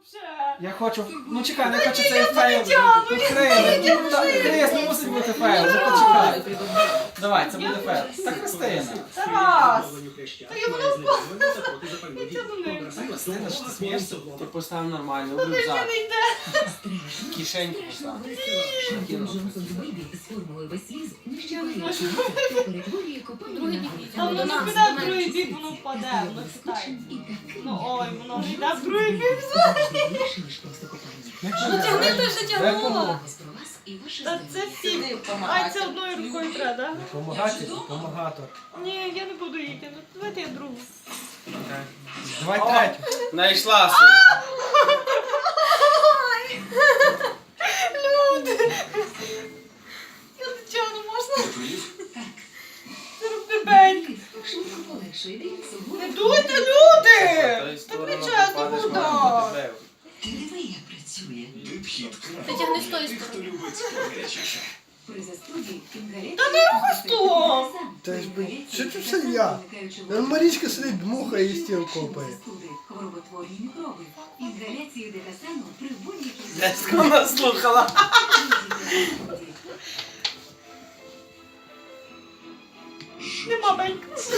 вообще. Я хочу. Ну чекай, не хочу цей Ну, я Крис, так, не мусить бути файл, ну почекай. Давай, це буде файл. Та Христина. Тарас! Та я воно Христина, що ти смієшся? Ти постав нормально, Ти рюкзак. не. Кишеньку постав. Копальню Другий. Та воно не піде в другий бік, воно впаде, воно хитає. Ну ой, воно не йде в другий бік. Ну тягни, про вас і ваше Та це всі. А це одною рукою треба, да? Помагати, помагати. Ні, я не буду її тягнути. Давайте я другу. Давай третю. Знайшла Люди! Я не тягну, можна? Так, Це рубебень. Швидко полегшує біль, суглоби. Не дуйте, люди! Так нечесно буде. Диви, як працює. Ти тягни з тої сторони. При застуді інгаляція... Та не рухай столом! Та ж би, що це все я? Марічка сидить, дмухає і стіл копає. Хвороботворні мікроби. Інгаляцію декасану при будь-якій... Дядько нас слухала. 你妈没鸡